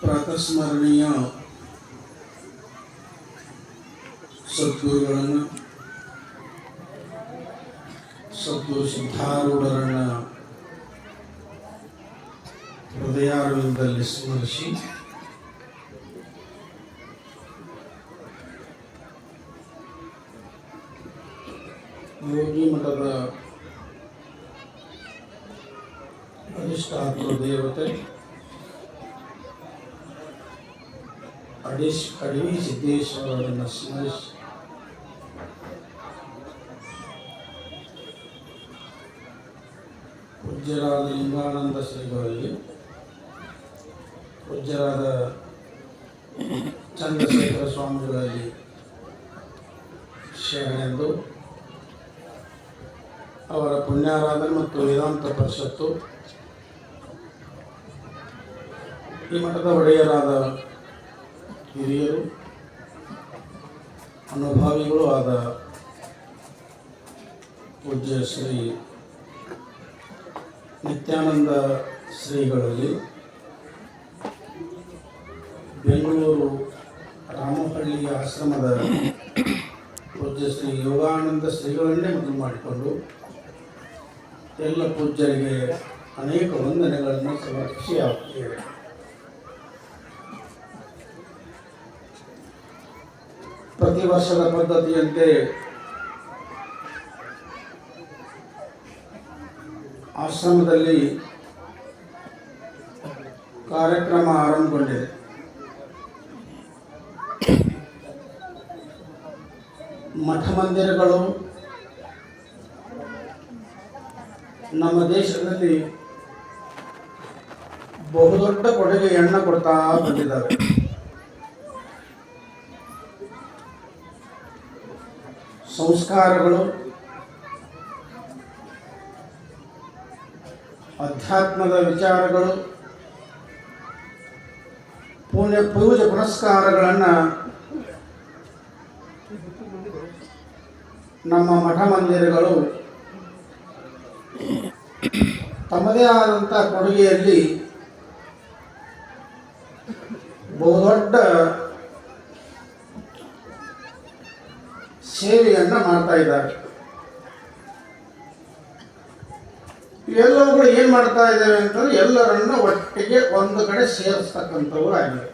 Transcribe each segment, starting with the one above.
ಪ್ರಾತಸ್ಮರಣೀಯ ಸದ್ಗುರುಗಳನ್ನು ಸದ್ಗುರು ಸಿದ್ಧಾರೂಢರನ್ನ ಹೃದಯಾರವಿಂದದಲ್ಲಿ ಸ್ಮರಿಸಿ ಯೋಗಿ ಮಠದ ಅಧಿಷ್ಠಾತೃ ದೇವತೆ ಅಡಿಶ್ ಅಡವಿ ಸಿದ್ದೇಶ್ವರರನ್ನು ಸ್ಮರಿಸಿ ಪೂಜ್ಯರಾದ ಲಿಂಗಾನಂದ ಶ್ರೀಗಳಲ್ಲಿ. ಪೂಜ್ಯರಾದ ಚಂದ್ರಶೇಖರ ಸ್ವಾಮಿಗಳಲ್ಲಿ ಶರಣೆಂದು. ಅವರ ಪುಣ್ಯಾರಾಧನೆ ಮತ್ತು ವೇದಾಂತ ಪರಿಷತ್ತು. ಈ ಮಠದ ಒಡೆಯರಾದ ಹಿರಿಯರು, ಅನುಭಾವಿಗಳು ಆದ ಪೂಜ್ಯ ಶ್ರೀ ನಿತ್ಯಾನಂದ ಶ್ರೀಗಳಲ್ಲಿ ಬೆಂಗಳೂರು ರಾಮಹಳ್ಳಿಯ ಆಶ್ರಮದ ಪೂಜ್ಯ ಶ್ರೀ ಯೋಗಾನಂದ ಶ್ರೀಗಳನ್ನೇ ಮೊದಲು ಮಾಡಿಕೊಂಡು ಎಲ್ಲ ಪೂಜ್ಯರಿಗೆ ಅನೇಕ ವಂದನೆಗಳನ್ನು ಸಮರ್ಪಿಸಿ ಪ್ರತಿ ವರ್ಷದ ಪದ್ಧತಿಯಂತೆ ಆಶ್ರಮದಲ್ಲಿ ಕಾರ್ಯಕ್ರಮ ಆರಂಭಗೊಂಡಿದೆ. ಮಠ ಮಂದಿರಗಳು ನಮ್ಮ ದೇಶದಲ್ಲಿ ಬಹುದೊಡ್ಡ ಕೊಡುಗೆಯನ್ನು ಕೊಡ್ತಾ ಬಂದಿದ್ದಾರೆ ಸಂಸ್ಕಾರಗಳು ಅಧ್ಯಾತ್ಮದ ವಿಚಾರಗಳು ಪುಣ್ಯ ಪೂಜೆ ಪುನಸ್ಕಾರಗಳನ್ನು ನಮ್ಮ ಮಠ ಮಂದಿರಗಳು ತಮ್ಮದೇ ಆದಂಥ ಕೊಡುಗೆಯಲ್ಲಿ ಬಹುದೊಡ್ಡ ಸೇವೆಯನ್ನು ಮಾಡ್ತಾ ಇದ್ದಾರೆ. ಎಲ್ಲವುಗಳು ಏನು ಮಾಡ್ತಾ ಇದ್ದಾರೆ ಅಂತಂದ್ರೆ ಎಲ್ಲರನ್ನ ಒಟ್ಟಿಗೆ ಒಂದು ಕಡೆ ಸೇರಿಸ್ತಕ್ಕಂಥವ್ರು ಆಗಿದೆ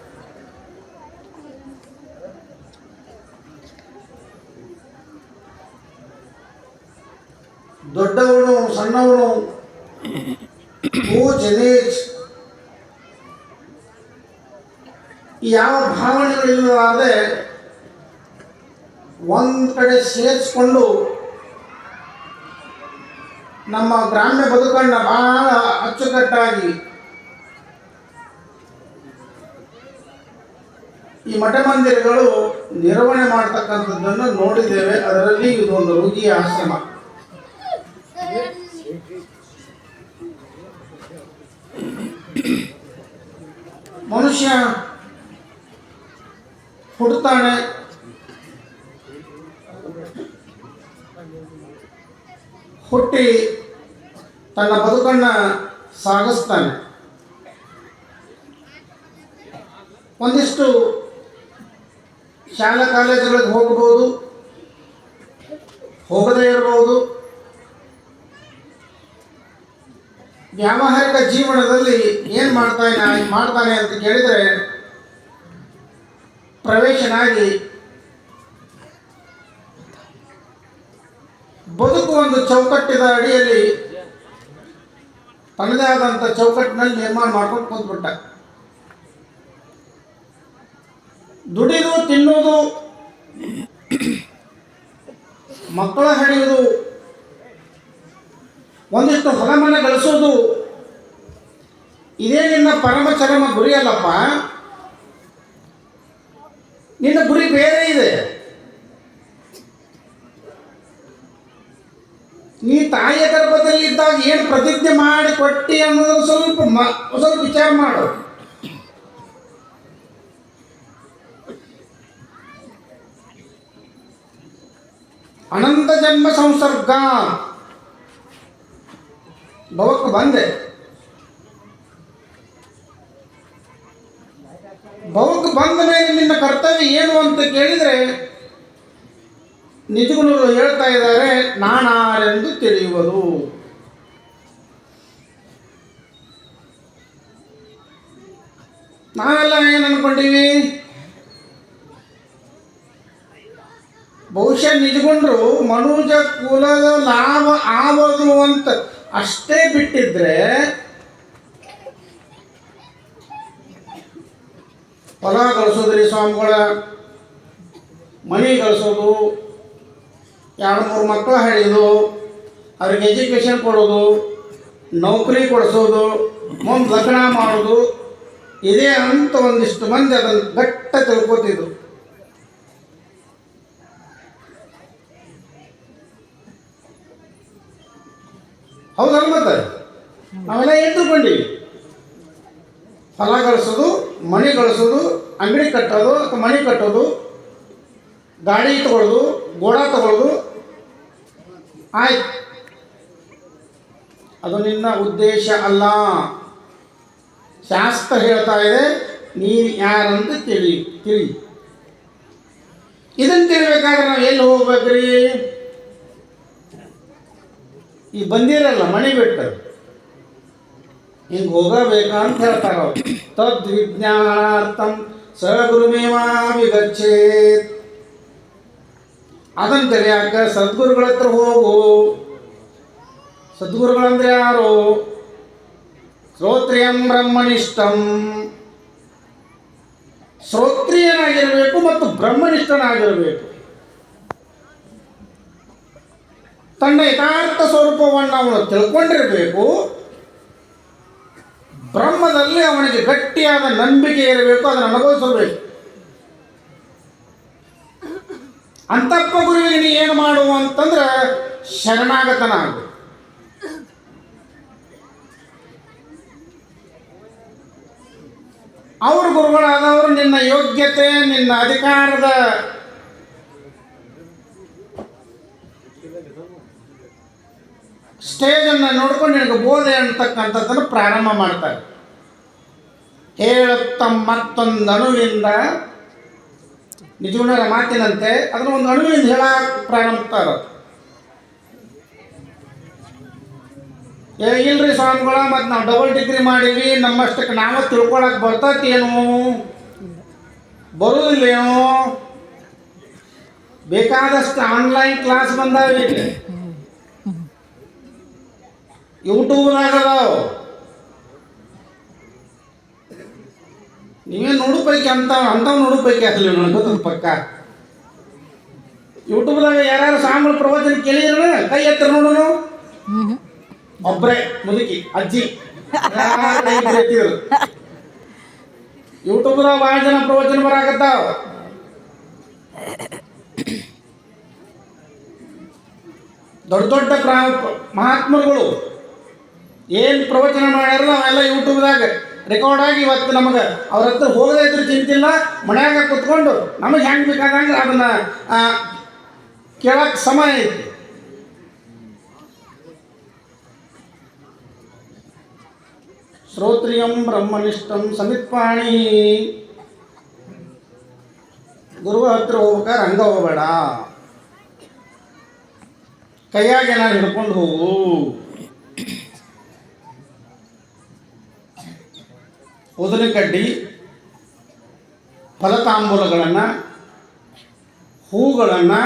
ದೊಡ್ಡವನು, ಸಣ್ಣವನು ಯಾವ ಭಾವನೆಗಳಿಲ್ಲದೆ ಒಂದು ಕಡೆ ಸೇರಿಸ್ಕೊಂಡು ನಮ್ಮ ಗ್ರಾಮ್ಯ ಬದುಕನ್ನು ಬಹಳ ಅಚ್ಚುಕಟ್ಟಾಗಿ ಈ ಮಠ ಮಂದಿರಗಳು ನಿರ್ವಹಣೆ ಮಾಡ್ತಕ್ಕಂಥದ್ದನ್ನು ನೋಡಿದ್ದೇವೆ. ಅದರಲ್ಲಿ ಇದೊಂದು ರೋಗಿಯ ಆಶ್ರಮ. ಮನುಷ್ಯ ಹುಡ್ತಾನೆ ಹುಟ್ಟಿ ತನ್ನ ಬದುಕನ್ನು ಸಾಗಿಸ್ತಾನೆ. ಒಂದಿಷ್ಟು ಶಾಲಾ ಕಾಲೇಜುಗಳಿಗೆ ಹೋಗ್ಬೋದು, ಹೋಗದೇ ಇರಬಹುದು ವ್ಯಾವಹಾರಿಕ ಜೀವನದಲ್ಲಿ ಏನು ಮಾಡ್ತಾನೆ ಮಾಡ್ತಾನೆ ಅಂತ ಕೇಳಿದರೆ ಪ್ರವೇಶನಾಗಿ ಬದುಕು ಒಂದು ಚೌಕಟ್ಟಿನ ಅಡಿಯಲ್ಲಿ ತನ್ನದೇ ಆದಂಥ ಚೌಕಟ್ಟಿನಲ್ಲಿ ನಿರ್ಮಾಣ ಮಾಡ್ಕೊಂಡು ಕೂತ್ಬಿಟ್ಟ. ದುಡಿದು ತಿನ್ನೋದು, ಮಕ್ಕಳ ಹಡಿಯುವುದು ಒಂದಿಷ್ಟು ಹೊಲಮನೆ ಗಳಿಸೋದು, ಇದೇ ನಿನ್ನ ಪರಮ ಚರಮ ಗುರಿ ಅಲ್ಲಪ್ಪ. ನಿನ್ನ ಗುರಿ ಬೇರೆ ಇದೆ. ಏನು ಪ್ರತಿಜ್ಞೆ ಮಾಡಿ ಕೊಟ್ಟಿ ಅನ್ನೋದನ್ನು ಸ್ವಲ್ಪ ಸ್ವಲ್ಪ ವಿಚಾರ ಮಾಡು. ಅನಂತ ಜನ್ಮ ಸಂಸರ್ಗ. ಭವಕ್ಕೆ ಬಂದೆ. ಬಂದ ಮೇಲೆ ನಿನ್ನ ಕರ್ತವ್ಯ ಏನು ಅಂತ ಕೇಳಿದರೆ ನಿಜಗುಣರು ಹೇಳ್ತಾ ಇದ್ದಾರೆ, ನಾನಾರೆಂದು ತಿಳಿಯುವುದು ನಾವೆಲ್ಲ ಏನು ಅನ್ಕೊಂಡೀವಿ? ಬಹುಶಃ ನಿಜಗೊಂಡ್ರು ಮನುಜ ಕುಲದ ಲಾಭ ಆಗೋದು ಅಂತ ಅಷ್ಟೇ ಬಿಟ್ಟಿದ್ರೆ ಹೊಲ ಗಳಿಸೋದ್ರಿ ಸ್ವಾಮಿಗಳ, ಮನೆ ಗಳಿಸೋದು ಎರಡು ಮೂರು ಮಕ್ಕಳು ಹೇಳಿದು ಅವ್ರಿಗೆ ಎಜುಕೇಷನ್ ಕೊಡೋದು, ನೌಕರಿ ಕೊಡಿಸೋದು ಮುಂದೆ ಲಗ್ನ ಮಾಡೋದು. ಇದೇ ಅಂತ ಒಂದಿಷ್ಟು ಮಂದಿ ಅದನ್ನು ಬೆಟ್ಟ ತಿಳ್ಕೊತಿದ್ರು. ಹೌದಲ್ಲ ಮತ್ತೆ ನಾವೆಲ್ಲ ಎದ್ದು ಹೊಲ ಗಳಿಸೋದು ಮನೆ ಗಳಿಸೋದು, ಅಂಗಡಿ ಕಟ್ಟೋದು ಅಥವಾ ಮನೆ ಕಟ್ಟೋದು, ಗಾಡಿ ತಗೊಳ್ಳೋದು, ಗೋಡ ತಗೊಳ್ಳೋದು. ಆಯ್ತು. ಅದು ನಿನ್ನ ಉದ್ದೇಶ ಅಲ್ಲ. ಶಾಸ್ತ್ರ ಹೇಳ್ತಾ ಇದೆ, ನೀನು ಯಾರಂತ ತಿಳಿ ತಿಳಿ. ಇದನ್ನು ತಿಳಿಬೇಕಾದ್ರೆ ನಾವು ಎಲ್ಲಿ ಹೋಗ್ಬೇಕ್ರಿ? ಈ ಬಂದಿರಲ್ಲ ಮನೆ ಬಿಟ್ಟು ಹಿಂಗೆ ಹೋಗಬೇಕಾ ಅಂತ ಹೇಳ್ತಾರೆ ಅವ್ರು. ತದ್ವಿಜ್ಞಾನಾರ್ಥಂ ವಿಗಚ್ಚೇತ್ ಅದನ್ನು ತಿಳಿಯಾಕ ಸದ್ಗುರುಗಳ ಹತ್ರ ಹೋಗು. ಸದ್ಗುರುಗಳಂದ್ರೆ ಯಾರು? ಶ್ರೋತ್ರಿಯಂ ಬ್ರಹ್ಮನಿಷ್ಠಂ. ಶ್ರೋತ್ರಿಯನಾಗಿರಬೇಕು ಮತ್ತು ಬ್ರಹ್ಮನಿಷ್ಠನಾಗಿರಬೇಕು. ತನ್ನ ಯಥಾರ್ಥ ಸ್ವರೂಪವನ್ನು ಅವನು ತಿಳ್ಕೊಂಡಿರಬೇಕು. ಬ್ರಹ್ಮದಲ್ಲಿ ಅವನಿಗೆ ಗಟ್ಟಿಯಾದ ನಂಬಿಕೆ ಇರಬೇಕು ಅದನ್ನು ಅನುಭವಿಸಬೇಕು ಅಂತಪ್ಪ ಗುರುವಿಗೆ ನೀ ಏನು ಮಾಡು ಅಂತಂದ್ರೆ ಶರಣಾಗತನಾಗು. ಅವ್ರ ಗುರುಗಳಾದವರು ನಿನ್ನ ಯೋಗ್ಯತೆ, ನಿನ್ನ ಅಧಿಕಾರದ ಸ್ಟೇಜನ್ನು ನೋಡ್ಕೊಂಡು ನಿನಗೆ ಬೋಧೆ ಅಂತಕ್ಕಂಥದ್ದನ್ನು ಪ್ರಾರಂಭ ಮಾಡ್ತಾರೆ. ಹೇಳುತ್ತ ಮತ್ತೊಂದು ಅಣುವಿಂದ ನಿಜಗುಣರ ಮಾತಿನಂತೆ, ಅದನ್ನು ಒಂದು ಅಣುವಿಂದ ಹೇಳಕ್ಕೆ ಪ್ರಾರಂಭಿಸ್ತಾರೆ ಏ, ಇಲ್ರಿ ಸ್ವಾಮಿಗಳ, ಮತ್ತು ನಾವು ಡಬಲ್ ಡಿಗ್ರಿ ಮಾಡೀವಿ ನಮ್ಮಷ್ಟಕ್ಕೆ ನಾವು ತಿಳ್ಕೊಳಕ್ಕೆ ಬರ್ತೈತೇನು? ಬರುವುದಿಲ್ಲೇನೋ ಬೇಕಾದಷ್ಟು ಆನ್ಲೈನ್ ಕ್ಲಾಸ್ ಬಂದಾವೆ ಯೂಟ್ಯೂಬ್ನಾಗ ಅದಾವ. ನೀವೇ ಪೈಕಿ ಅಂತ ಅಂಥವು ಅಸಲಿ ನೋಡ್ಬೇಕು ಪಕ್ಕ? ಯೂಟ್ಯೂಬ್ದಾಗ ಯಾರ್ಯಾರು ಸಾಂಬಳ ಪ್ರವಚನ ಕೇಳಿದ್ರು ಕೈ ಎತ್ತರ ನೋಡೋನು? ಒಬ್ಬರೇ ಮುದುಕಿ ಅಜ್ಜಿ. ಯೂಟ್ಯೂಬ್ ದಾಗ ಎತ್ತಿದ್ರು ಯೂಟ್ಯೂಬ್ದಾಗ ಭಾಳ ಜನ ಪ್ರವಚನ ಬರಾಕತ್ತಾವ ದೊಡ್ಡ ದೊಡ್ಡ ಪ್ರಾ ಮಹಾತ್ಮರುಗಳು ಏನು ಪ್ರವಚನ ಮಾಡ್ಯಾರ ಅವೆಲ್ಲ ಯೂಟ್ಯೂಬ್ದಾಗ ರೆಕಾರ್ಡ್ ಆಗಿ ಇವತ್ತು ನಮಗೆ ಅವ್ರ ಹತ್ರ ಹೋಗದೇ ಇದ್ರೆ ಚಿಂತಿಲ್ಲ ಮನ್ಯಾಗ ಕುತ್ಕೊಂಡು ನಮಗೆ ಹೆಂಗೆ ಬೇಕಾದಂಗೆ ಅದನ್ನ ಕೇಳಕ್ಕೆ ಸಮಯ ಐತಿ. ಶ್ರೋತ್ರಿಯಂ ಬ್ರಹ್ಮನಿಷ್ಠಂ ಸಮಿತ್ಪಾಣಿ ಗುರುವ ಹತ್ರ ಹೋಗ್ಬೇಕಾದ್ರೆ ಹಂಗ ಹೋಗಬೇಡ ಕೈಯಾಗ ಹಿಡ್ಕೊಂಡು ಹೋಗು. ಉದುರು ಕಡ್ಡಿ, ಫಲತಾಂಬೂಲಗಳನ್ನು, ಹೂಗಳನ್ನು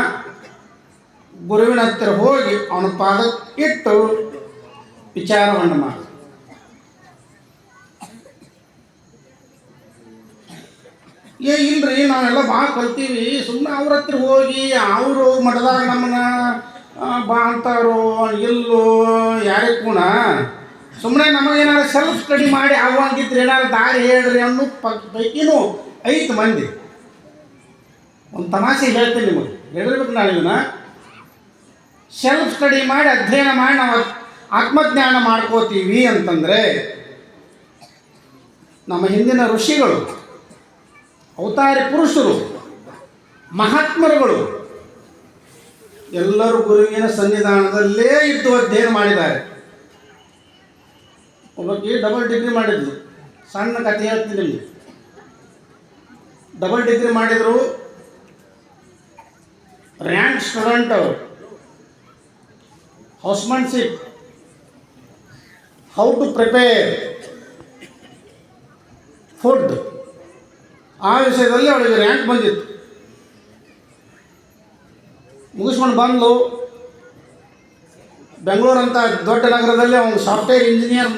ಗುರುವಿನ ಹತ್ತಿರ ಹೋಗಿ ಅವನ ಪಾದಕ್ಕೆ ಇಟ್ಟು ವಿಚಾರವನ್ನು ಮಾಡಿ. ಏ, ಇಲ್ರಿ, ನಾವೆಲ್ಲ ಭಾಳ ಕಲ್ತೀವಿ. ಸುಮ್ಮನೆ ಅವ್ರ ಹತ್ರ ಹೋಗಿ, ಅವರು ಮಠದಾಗ ನಮ್ಮನ್ನ ಬಾ ಅಂತಾರೋ ಇಲ್ಲೋ, ಯಾರೇ ಕೂಡ ಸುಮ್ಮನೆ ನಮಗೇನಾರ ಸೆಲ್ಫ್ ಸ್ಟಡಿ ಮಾಡಿ ಆಗುವಂಗಿದ್ರೆ ಏನಾದ್ರು ದಾರಿ ಹೇಳ್ರಿ ಅನ್ನೋ ಪೈಕಿನೂ ಐದು ಮಂದಿ. ಒಂದು ತಮಾಷೆ ಹೇಳ್ತೀನಿ ನಿಮಗೆ. ಹೇಳಿರ್ಬೇಕು ನಾನು ಇದನ್ನ ಸೆಲ್ಫ್ ಸ್ಟಡಿ ಮಾಡಿ ಅಧ್ಯಯನ ಮಾಡಿ ನಾವು ಆತ್ಮಜ್ಞಾನ ಮಾಡ್ಕೋತೀವಿ ಅಂತಂದರೆ ನಮ್ಮ ಹಿಂದಿನ ಋಷಿಗಳು ಅವತಾರಿ ಪುರುಷರು, ಮಹಾತ್ಮರುಗಳು. ಎಲ್ಲರೂ ಗುರುವಿನ ಸನ್ನಿಧಾನದಲ್ಲೇ ಇದ್ದು ಅಧ್ಯಯನ ಮಾಡಿದ್ದಾರೆ. ಒಬ್ಬಕ್ಕೆ ಡಬಲ್ ಡಿಗ್ರಿ ಮಾಡಿದ್ರು ಸಣ್ಣ ಕಥೆ ಹೇಳ್ತೀನಿ ನಿಮಗೆ. ಡಬಲ್ ಡಿಗ್ರಿ ಮಾಡಿದರು ರ್ಯಾಂಕ್ ಸ್ಟೂಡೆಂಟ್ ಅವರು. Housemanship how to prepare food ಆ ವಿಷಯದಲ್ಲಿ ಅವಳಿಗೆ ರ್ಯಾಂಕ್ ಬಂದಿತ್ತು. ಮುಗಿಸ್ಕೊಂಡು ಬಂದು ಅಂತ ದೊಡ್ಡ ನಗರದಲ್ಲಿ ಅವನು ಸಾಫ್ಟ್ವೇರ್ ಇಂಜಿನಿಯರ್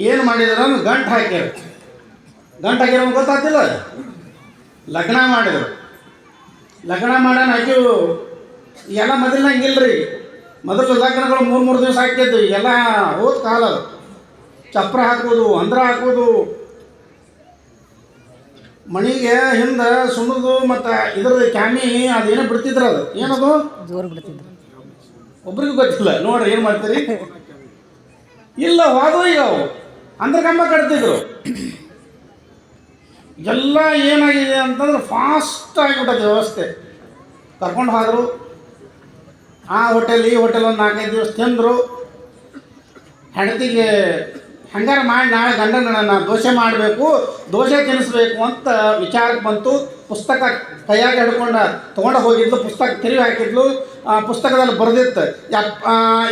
ಏನು ಮಾಡಿದ್ರು ಅಂದ್ರೆ ಗಂಟು ಹಾಕ್ಯಾರ ಗಂಟು ಹಾಕ್ಯಾರ ಗೊತ್ತಾಗ್ತಿಲ್ಲ. ಲಗ್ನ ಮಾಡಿದ್ರು. ಲಗ್ನ ಮಾಡೋಣ ಹಾಕಿವು ಎಲ್ಲ ಮೊದಲಿನಂಗೆ ರೀ ಮೊದಲು ಲಗ್ನಗಳು ಮೂರು ಮೂರು ದಿವಸ ಹಾಕಿದ್ದು ಎಲ್ಲ ಹೋದ ಕಾಲ ಅದು. ಚಪ್ರ ಹಾಕೋದು ಅಂದ್ರ ಹಾಕೋದು ಮಣಿಗೆ ಹಿಂದೆ ಸುಣ್ಣದು ಮತ್ತು ಇದ್ರದ್ದು ಕ್ಯಾಮಿ ಅದೇನೋ ಬಿಡ್ತಿದ್ರು ಅದು. ಏನದು? ಜೋರು ಬಿಡ್ತಿದ್ರು. ಒಬ್ರಿಗೂ ಗೊತ್ತಿಲ್ಲ. ನೋಡ್ರಿ ಏನು ಮಾಡ್ತೀರಿ? ಇಲ್ಲ ಹೋದವು ಈಗ ಅವು ಅಂತರ್ಗಂಬ ಕಟ್ತಿದ್ರು. ಎಲ್ಲ ಏನಾಗಿದೆ ಅಂತಂದ್ರೆ ಫಾಸ್ಟ್ ಆಗಿಬಿಟ್ಟದ ವ್ಯವಸ್ಥೆ. ಕರ್ಕೊಂಡು ಹೋದರು. ಆ ಹೋಟೆಲ್ ಈ ಹೋಟೆಲ್ ಒಂದು ನಾಲ್ಕೈದು ದಿವಸ ತಿಂದರು. ಹೆಂಡತಿಗೆ ಹಂಗಾರೆ ಮಾಡಿ ನಾಳೆ ಗಂಡನ ನಾನು ದೋಸೆ ಮಾಡಬೇಕು, ದೋಸೆ ತಿನ್ನಿಸ್ಬೇಕು ಅಂತ ವಿಚಾರಕ್ಕೆ ಬಂತು. ಪುಸ್ತಕ ಕೈಯಾಗಿ ಹಿಡ್ಕೊಂಡು ತೊಗೊಂಡು ಹೋಗಿದ್ಲು, ಪುಸ್ತಕ ತಿರುವಿ ಹಾಕಿದ್ಲು. ಪುಸ್ತಕದಲ್ಲಿ ಬರೆದಿತ್ತು, ಎಪ್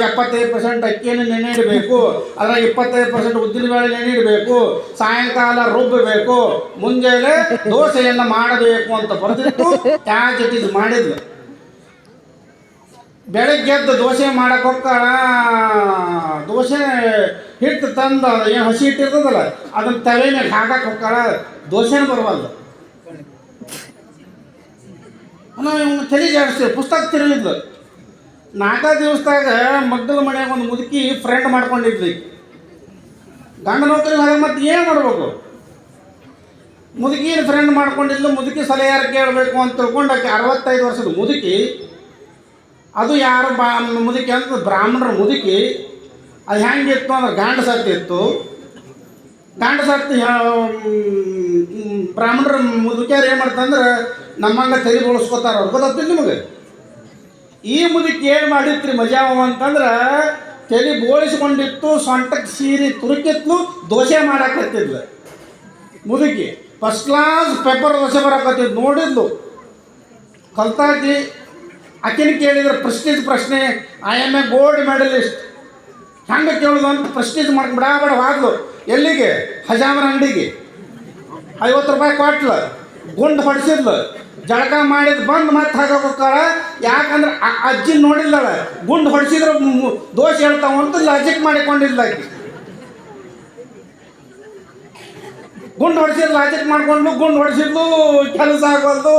ಎಪ್ಪತ್ತೈದು ಪರ್ಸೆಂಟ್ ಅಕ್ಕಿಯನ್ನು ನೆನೆ ಇಡಬೇಕು ಅದರ ಇಪ್ಪತ್ತೈದು ಪರ್ಸೆಂಟ್ ಉದ್ದಿನ ಬೇಳೆ ನೆನೆ ಇಡಬೇಕು, ಸಾಯಂಕಾಲ ರುಬ್ಬಬೇಕು, ಮುಂಜಾನೆ ದೋಸೆಯನ್ನು ಮಾಡಬೇಕು ಅಂತ ಬರೆದಿತ್ತು. ಕ್ಯಾಚ್ ಇಟ್ಟಿದ್ದು ಮಾಡಿದ್ಲು. ಬೆಳಗ್ಗೆ ಎದ್ದು ದೋಸೆ ಮಾಡಕ್ಕೆ ಹೋಗ್ತಾಳ ದೋಸೆ ಹಿಟ್ಟು ತಂದು ಏನು ಹಸಿ ಹಿಟ್ಟಿರ್ತದಲ್ಲ ಅದನ್ನ ತಲೆ ಮೇಲೆ ಹಾಕಕ್ಕೆ ಹೋಗ್ತಾಳ ದೋಸೆನೂ ಬರವಲ್ದು ಇವ್ನು ತಲೆ ಜಾಡಿಸ್ತೀವಿ ಪುಸ್ತಕ ತಿರುಗಿದ್ಲು ನಾಲ್ಕು ದಿವಸದಾಗ ಮಗ್ಗದ ಮನೆಯಾಗ ಒಂದು ಮುದುಕಿ ಫ್ರೆಂಡ್ ಮಾಡ್ಕೊಂಡಿದ್ವಿ ಗಂಡ ನೌಕರಿ ಹೋದಾಗ ಮತ್ತೆ ಏನು ಮಾಡಬೇಕು? ಮುದುಕಿನ ಫ್ರೆಂಡ್ ಮಾಡ್ಕೊಂಡಿದ್ಲು, ಮುದುಕಿ ಸಲಹೆ ಕೇಳಬೇಕು ಅಂತ ತಿಳ್ಕೊಂಡು ಆಕೆ ಅರವತ್ತೈದು ವರ್ಷದ ಮುದುಕಿ ಅದು ಯಾರು ಬಾ ಮುದುಕಿ ಅಂತ ಬ್ರಾಹ್ಮಣರ ಮುದುಕಿ, ಅದು ಹೆಂಗಿತ್ತು ಅಂದ್ರೆ ಗಾಂಡ ಸತ್ತಿತ್ತು ಗಾಂಡ ಸತ್ತಿ ಬ್ರಾಹ್ಮಣರ ಮುದುಕಿಯರು ಏನು ಮಾಡ್ತಂದ್ರೆ ನಮ್ಮನ್ನ ತಲೆ ಬಳಸ್ಕೋತಾರ ಅವ್ರು. ಗೊತ್ತಾಗ್ತಿಲ್ಲ ನಿಮಗೆ? ಈ ಮುದುಕಿ ಏನು ಮಾಡಿತ್ರಿ ಮಜಾವ ಅಂತಂದ್ರೆ ತಲೆ ಬೋಳಿಸ್ಕೊಂಡಿತ್ತು, ಸೊಂಟಕ್ಕೆ ಸೀರೆ ತುರುಕಿತ್ತು, ದೋಸೆ ಮಾಡಾಕತ್ತಿದ್ಲು. ಮುದುಕಿ ಫಸ್ಟ್ ಕ್ಲಾಸ್ ಪೇಪರ್ ದೋಸೆ ಬರಕತ್ತಿದ್ದು ನೋಡಿದ್ಲು. ಕಲ್ತಾಕಿ ಆಕಿನ ಕೇಳಿದ್ರೆ ಪ್ರೆಸ್ಟೀಜ್ ಪ್ರಶ್ನೆ I am a gold medalist ಹೆಂಗೆ ಕೇಳೋದು ಅಂತ ಪ್ರೆಸ್ಟೀಜ್ ಮಾಡ್ಕೊಂಡು ಬಿಡ ಹೋದ್ಲು ಎಲ್ಲಿಗೆ? ಹಜಾಮರ ಅಂಗಡಿಗೆ. ಐವತ್ತು ರೂಪಾಯಿ ಕೊಟ್ಲು, ಗುಂಡು ಹೊಡಿಸಿದ್ಲು. ಜಳಕ ಮಾಡಿದ ಬಂದು ಮತ್ತೆ ಹಾಕಕ್ಕೆ ಹೋಗ್ತಾಳ ಯಾಕಂದ್ರೆ ಅಜ್ಜಿ ನೋಡಿಲ್ಲಳ ಗುಂಡು ಹೊಡಿಸಿದ್ರೆ ದೋಷ ಹೇಳ್ತಾವ ಅಂತ ಲಾಜಿಕ್ ಮಾಡಿಕೊಂಡಿಲ್ಲ ಗುಂಡು ಹೊಡಿಸಿದ್ ಲಾಜಿಕ್ ಮಾಡ್ಕೊಂಡು ಗುಂಡು ಹೊಡಿಸಿದ್ಲು, ಕೆಲಸ ಆಗೋದು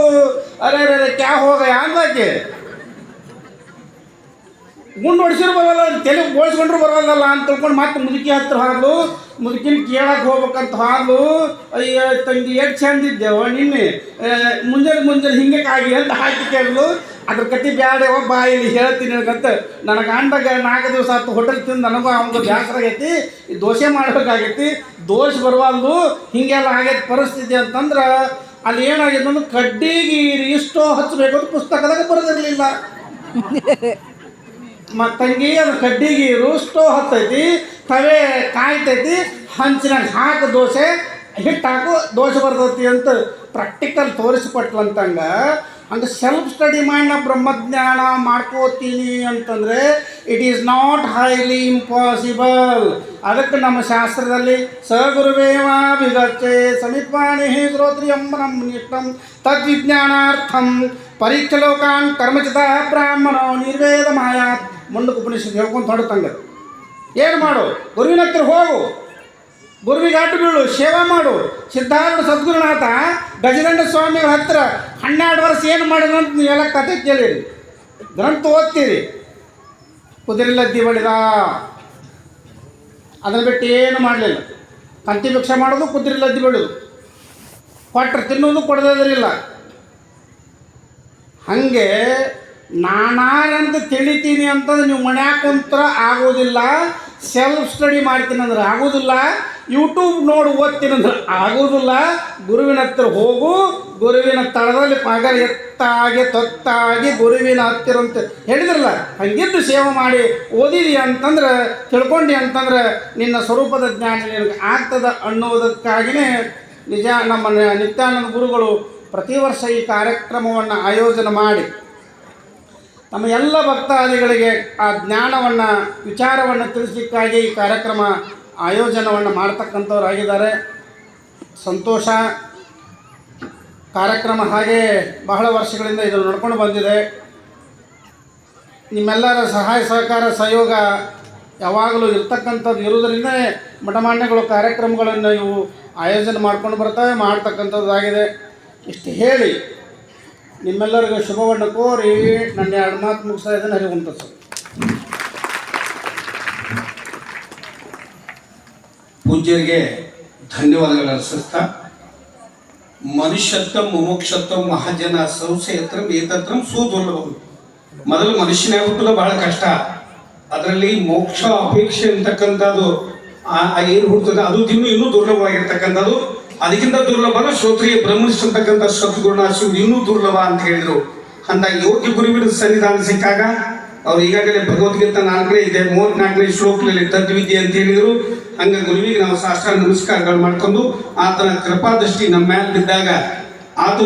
ಅರೆ ಅರೆ ಕ್ಯಾ ಹೋಗ ಅಂದಾಕೆ ಗುಂಡು ಹೊಡಿಸಿದ್ರು ಬರಲ್ಲ, ತಲೆ ಬೋಳ್ಸ್ಕೊಂಡ್ರು ಬರೋಲ್ಲ ಅಂತ ತಿಳ್ಕೊಂಡು ಮತ್ತೆ ಮುದುಕಿ ಹತ್ರ ಹಾದ್ಲು. ಮುದುಕಿನ ಕೇಳಕ್ಕೆ ಹೋಗ್ಬೇಕಂತ ಹಾದ್ಲು. ಅಯ್ಯ, ತಂಗಿ ಎಷ್ಟು ಚಂದ ಇದ್ದೇವ ನಿನ್ನೆ ಮುಂಜಾನೆ ಮುಂಜಾನೆ ಹಿಂಗೆ ಕಾಗಿ ಅಂತ ಹಾಕಿ ಕೇಳಲು. ಅದ್ರ ಕತಿ ಬ್ಯಾಡವ ಬಾಯಲ್ಲಿ ಹೇಳ್ತೀನಿ ಅಂತ ನನಗೆ ಗಂಡಗ ನಾಲ್ಕು ದಿವಸ ಆತು ಹೋಟೆಲ್ ತಿಂದು ನನಗೂ ಅವನು ಬೇಸರ ಆಗೈತಿ. ದೋಸೆ ಮಾಡ್ಬೇಕಾಗೈತಿ. ದೋಷ ಬರವಲ್ದು, ಹಿಂಗೆಲ್ಲ ಆಗೈತಿ ಪರಿಸ್ಥಿತಿ ಅಂತಂದ್ರೆ ಅಲ್ಲಿ ಏನಾಗಿದೆ ಅಂದ್ರೆ ಕಡ್ಡಿಗೆ ಇಷ್ಟೋ ಹಚ್ಚಬೇಕು ಪುಸ್ತಕದಾಗ ಬರೆದಿರಲಿಲ್ಲ. ಮತ್ತು ತಂಗಿ, ಅದು ಕಡ್ಡಿಗೆ ರೋಸ್ಟೋ ಹತ್ತೈತಿ, ತವೆ ಕಾಯ್ತೈತಿ ಹಂಚಿನಾಗ ಹಾಕು ದೋಸೆ ಹಿಟ್ಟು ಹಾಕು, ದೋಸೆ ಬರ್ತೈತಿ ಅಂತ ಪ್ರಾಕ್ಟಿಕಲ್ ತೋರಿಸಿಕೊಟ್ಲಂತಂಗ ಅಂದ್ರೆ ಸೆಲ್ಫ್ ಸ್ಟಡಿ ಮಾಡಿ ನಾ ಬ್ರಹ್ಮಜ್ಞಾನ ಮಾಡ್ಕೋತೀನಿ ಅಂತಂದರೆ it is not highly impossible ಅದಕ್ಕೆ ನಮ್ಮ ಶಾಸ್ತ್ರದಲ್ಲಿ ಸಗುರುವೇವಾ ವಿಗಚ್ಚೆ ಸಮಿತ್ವಾಣಿ ಶ್ರೋತ್ರಿಯಂ ನಿಷ್ಟಂ ತದ್ವಿಜ್ಞಾನಾರ್ಥಂ ಪರೀಕ್ಷಲೋಕಾನ್ ಕರ್ಮಚಿತ ಬ್ರಾಹ್ಮಣ ನಿರ್ವೇದ ಮಾಯಾ ಮುಂಡು ಉಪನಿಷತ್ ಹೇಳ್ಕೊಂಡು ಹೊಡ್ತಂಗ ಏನು ಮಾಡು? ಗುರುವಿನ ಹತ್ರ ಹೋಗು. ಗುರುವಿಗೆ ಅಡ್ಡು ಬೀಳು, ಸೇವಾ ಮಾಡು. ಸಿದ್ಧಾರ್ಥ ಸದ್ಗುರುನಾಥ, ಗಜದಂಡ ಸ್ವಾಮಿಗಳ ಹತ್ರ ಹನ್ನೆರಡು ವರ್ಷ ಏನು ಮಾಡಿದ್ರು ಅಂತ ನೀವೆಲ್ಲ ಕತೆ ಕೇಳಿರಿ. ಗ್ರಂಥ ಓದ್ತೀರಿ. ಕುದುರೆಲದ್ದಿ ಬಡಿದ ಅದನ್ನು ಬಿಟ್ಟು ಏನು ಮಾಡಲಿಲ್ಲ. ಕಂತಿ ಭಿಕ್ಷೆ ಮಾಡೋದು ಕುದುರೆಲದ್ದಿ ಬಿಡೋದು ಕೊಟ್ಟರೆ ತಿನ್ನೋದು ಕೊಡೋದಿಲ್ಲ ಹಾಗೆ ನಾನಾರಂತ ತಿಳಿತೀನಿ ಅಂತಂದ್ರೆ ನೀವು ಮನ್ಯಾಗ ಆಗೋದಿಲ್ಲ ಸೆಲ್ಫ್ ಸ್ಟಡಿ ಮಾಡ್ತೀನಿ ಅಂದ್ರೆ ಆಗೋದಿಲ್ಲ ಯೂಟ್ಯೂಬ್ ನೋಡಿ, ಓದ್ತೀನಿ ಅಂದ್ರೆ ಆಗೋದಿಲ್ಲ. ಗುರುವಿನ ಹತ್ತಿರ ಹೋಗು, ಗುರುವಿನ ತಳದಲ್ಲಿ ಪಗಾರ ಎತ್ತಾಗಿ, ತೊತ್ತಾಗಿ ಗುರುವಿನ ಹತ್ತಿರ ಅಂತ ಹೇಳಿದ್ರಲ್ಲ, ಹಂಗಿದ್ದು ಸೇವೆ ಮಾಡಿ ಓದಿದಿ ಅಂತಂದ್ರೆ, ತಿಳ್ಕೊಂಡಿ ಅಂತಂದ್ರೆ ನಿನ್ನ ಸ್ವರೂಪದ ಜ್ಞಾನ ನಿನಗೆ ಆಗ್ತದ ಅನ್ನೋದಕ್ಕಾಗಿಯೇ ನಿಜ ನಮ್ಮ ನಿತ್ಯಾನಂದ ಗುರುಗಳು ಪ್ರತಿ ವರ್ಷ ಈ ಕಾರ್ಯಕ್ರಮವನ್ನು ಆಯೋಜನೆ ಮಾಡಿ ನಮ್ಮ ಎಲ್ಲ ಭಕ್ತಾದಿಗಳಿಗೆ ಆ ಜ್ಞಾನವನ್ನು, ವಿಚಾರವನ್ನು ತಿಳಿಸಲಿಕ್ಕಾಗಿ ಈ ಕಾರ್ಯಕ್ರಮ ಆಯೋಜನವನ್ನು ಮಾಡ್ತಕ್ಕಂಥವ್ರಾಗಿದ್ದಾರೆ. ಸಂತೋಷ. ಕಾರ್ಯಕ್ರಮ ಹಾಗೆ ಬಹಳ ವರ್ಷಗಳಿಂದ ಇದು ನಡ್ಕೊಂಡು ಬಂದಿದೆ. ನಿಮ್ಮೆಲ್ಲರ ಸಹಾಯ ಸಹಕಾರ ಸಹಯೋಗ ಯಾವಾಗಲೂ ಇರ್ತಕ್ಕಂಥದ್ದು ಇರುವುದರಿಂದ ಮಠಮಾನ್ಯಗಳು ಕಾರ್ಯಕ್ರಮಗಳನ್ನು ಇವು ಆಯೋಜನೆ ಮಾಡ್ಕೊಂಡು ಬರ್ತವೆ, ಮಾಡ್ತಕ್ಕಂಥದ್ದಾಗಿದೆ. ಇಷ್ಟು ಹೇಳಿ ನಿಮ್ಮೆಲ್ಲರಿಗೂ ಶುಭವನ್ನು ಕೋರಿ ನನ್ನ ಎರಡು ಮಾತು ಮುಗಿಸ್ತಾ ಇದ್ದೇನೆ ಹರಿವಂತ ಸರ್ ಪೂಜ್ಯರಿಗೆ ಧನ್ಯವಾದಗಳು ಅರ್ಪಿಸ್ತಾ ಮನುಷ್ಯತ್ವ ಮುಮುಕ್ಷತ್ವ ಮಹಾಜನ ಸಂಶಯತ್ರ ಏತತ್ರ ಸುದುರ್ಲಭ. ಮೊದಲು ಮನುಷ್ಯನಾಗುತ್ತಲ್ಲ ಬಹಳ ಕಷ್ಟ. ಅದರಲ್ಲಿ ಮೋಕ್ಷ ಅಪೇಕ್ಷೆ ಅಂತಕ್ಕಂಥದ್ದು ಏನು ಹುಡ್ತದೆ ಅದು ಇನ್ನೂ ಇನ್ನೂ ದುರ್ಲಭವಾಗಿರ್ತಕ್ಕಂಥದ್ದು ಅದಕ್ಕಿಂತ ದುರ್ಲಭನ ಶ್ರೋತ್ರಿಯ ಭ್ರಮಿಸ್ತಕ್ಕಂಥ ಶಿವ ಇನ್ನೂ ದುರ್ಲಭ ಅಂತ ಹೇಳಿದ್ರು. ಅಂತ ಯೋಗ್ಯ ಗುರುವಿನ ಸನ್ನಿಧಾನ ಸಿಕ್ಕಾಗ ಅವ್ರು ಈಗಾಗಲೇ ಭಗವದ್ಗೀತ ನಾಲ್ಕನೇ ಇದೆ ಮೂವತ್ನಾಲ್ಕನೇ ಶ್ಲೋಕದಲ್ಲಿ ತದ್ವಿದ್ಯೆ ಅಂತ ಹೇಳಿದ್ರು. ಹಂಗ ಗುರುವಿಗೆ ನಾವು ಶಾಸ್ತ್ರ ನಮಸ್ಕಾರಗಳು ಮಾಡ್ಕೊಂಡು ಆತನ ಕೃಪಾದೃಷ್ಟಿ ನಮ್ಮ ಮೇಲೆ ಬಿದ್ದಾಗ ಆತ